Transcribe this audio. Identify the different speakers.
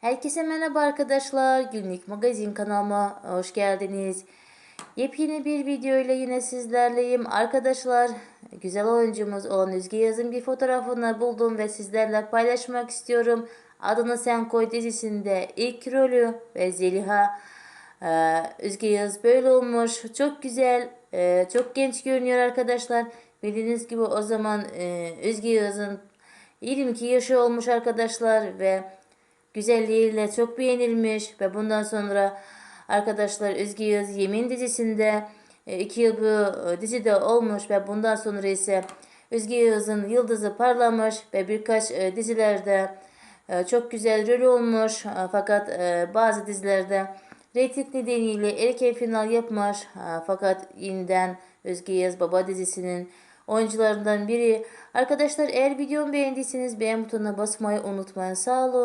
Speaker 1: Herkese merhaba arkadaşlar. Günlük magazin kanalıma hoş geldiniz. Yepyeni bir video ile yine sizlerleyim. Arkadaşlar güzel oyuncumuz olan Özge Yaz'ın bir fotoğrafını buldum ve sizlerle paylaşmak istiyorum. Adını Sen Koy dizisinde ilk rolü ve Zeliha ee, Yağız böyle olmuş. Çok güzel, e, çok genç görünüyor arkadaşlar. Bildiğiniz gibi o zaman e, Özge Yağız'ın 22 yaşı olmuş arkadaşlar ve güzelliğiyle çok beğenilmiş ve bundan sonra arkadaşlar Özge Yağız Yemin dizisinde 2 yıl bu e, dizide olmuş ve bundan sonra ise Özge Yağız'ın yıldızı parlamış ve birkaç e, dizilerde e, çok güzel rol olmuş E, fakat e, bazı dizilerde reyting nedeniyle erken final yapmış E, fakat yeniden Özge Yağız Baba dizisinin oyuncularından biri. Arkadaşlar eğer videomu beğendiyseniz beğen butonuna basmayı unutmayın. Sağ olun.